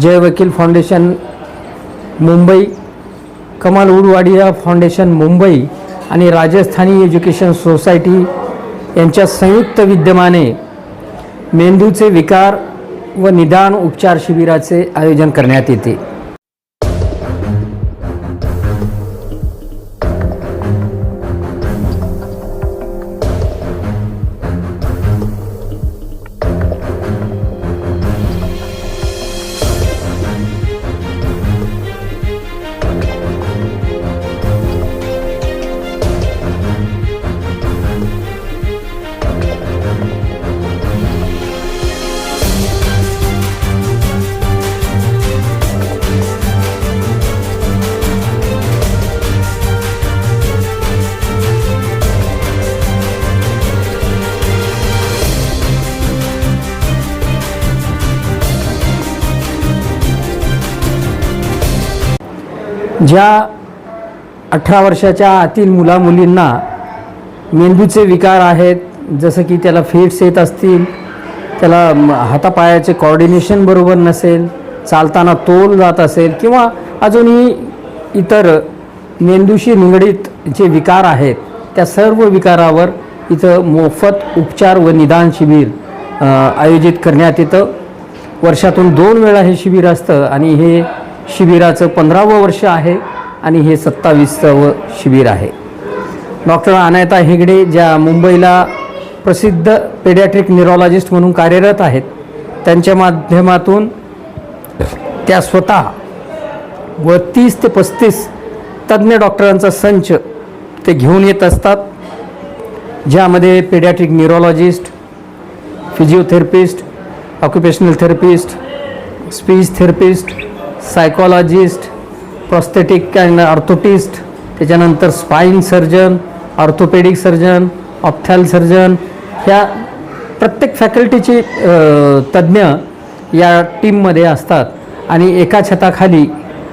जय वकील फाउंडेशन मुंबई कमाल उडवाडिया फाउंडेशन मुंबई आणि राजस्थानी एज्युकेशन सोसायटी यांच्या संयुक्त विद्यमाने मेंदूचे विकार व निदान उपचार शिबिराचे आयोजन करण्यात येते. ज्या अठरा वर्षाच्या आतील मुलामुलींना मेंदूचे विकार आहेत जसं की त्याला फिट्स येत असतील त्याला हातापायाचे कॉर्डिनेशन बरोबर नसेल चालताना तोल जात असेल किंवा अजूनही इतर मेंदूशी निगडीत जे विकार आहेत त्या सर्व विकारावर इथं मोफत उपचार व निदान शिबिर आयोजित करण्यात येतं. वर्षातून दोन वेळा हे शिबिर असतं आणि हे शिबिराचं पंधरावं वर्ष आहे आणि हे सत्तावीसावं शिबिर आहे. डॉक्टर अनायता हेगडे ज्या मुंबईला प्रसिद्ध पेडियाट्रिक न्युरोलॉजिस्ट म्हणून कार्यरत आहेत त्यांच्या माध्यमातून त्या स्वतः व तीस ते पस्तीस तज्ज्ञ डॉक्टरांचा संच ते घेऊन येत असतात ज्यामध्ये paediatric neurologist physiotherapist occupational therapist speech therapist psychologist prosthetic and orthotist त्याच्यानंतर spine surgeon orthopaedic surgeon ophthal surgeon ह्या प्रत्येक फॅकल्टीचे तज्ज्ञ या टीममध्ये असतात. आणि एका छताखाली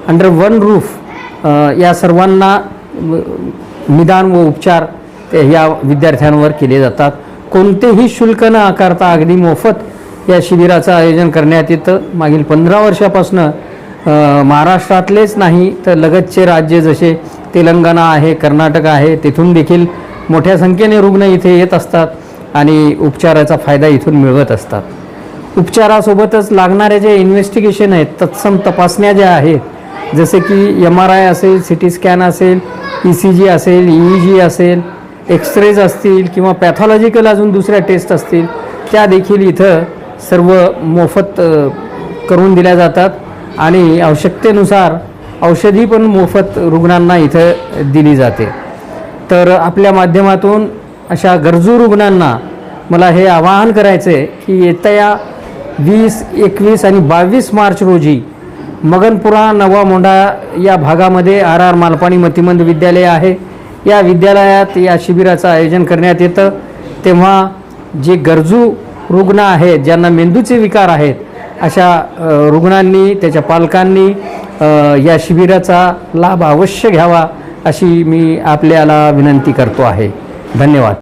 अंडर वन रूफ या सर्वांना निदान व उपचार ते ह्या विद्यार्थ्यांवर केले जातात. कोणतेही शुल्क न आकारता अगदी मोफत या शिबिराचं आयोजन करण्यात येतं. मागील पंधरा वर्षापासनं महाराष्ट्रातलेच नाही तर लगतचे राज्य जसे तेलंगणा आहे कर्नाटक आहे तिथून देखील मोठ्या संख्येने रुग्ण इथे येत असतात आणि उपचाराचा फायदा इथून मिळवत असतात. उपचारासोबतच लागणारे जे इन्व्हेस्टिगेशन आहेत तत्सम तपासण्या ज्या आहेत जसे की एम आर आय असेल सी टी स्कॅन असेल ई सी जी असेल ई जी असेल एक्सरेज असतील किंवा पॅथॉलॉजिकल अजून दुसऱ्या टेस्ट असतील त्या देखील इथं सर्व मोफत करून दिल्या जातात. आणि आवश्यकतेनुसार औषधी पण मोफत रुग्णांना इथं दिली जाते. तर आपल्या माध्यमातून अशा गरजू रुग्णांना मला हे आवाहन करायचं आहे की येत्या वीस एकवीस आणि बावीस मार्च रोजी मगनपुरा नवा मोंढा या भागामध्ये आर आर मालपाणी मतिमंद विद्यालय आहे. या विद्यालयात या शिबिराचं आयोजन करण्यात येतं. तेव्हा जे गरजू रुग्ण आहेत ज्यांना मेंदूचे विकार आहेत अशा रुग्णांनी त्याच्या पालकांनी या शिबिराचा लाभ अवश्य घ्यावा अशी मी आपल्याला विनंती करतो आहे. धन्यवाद.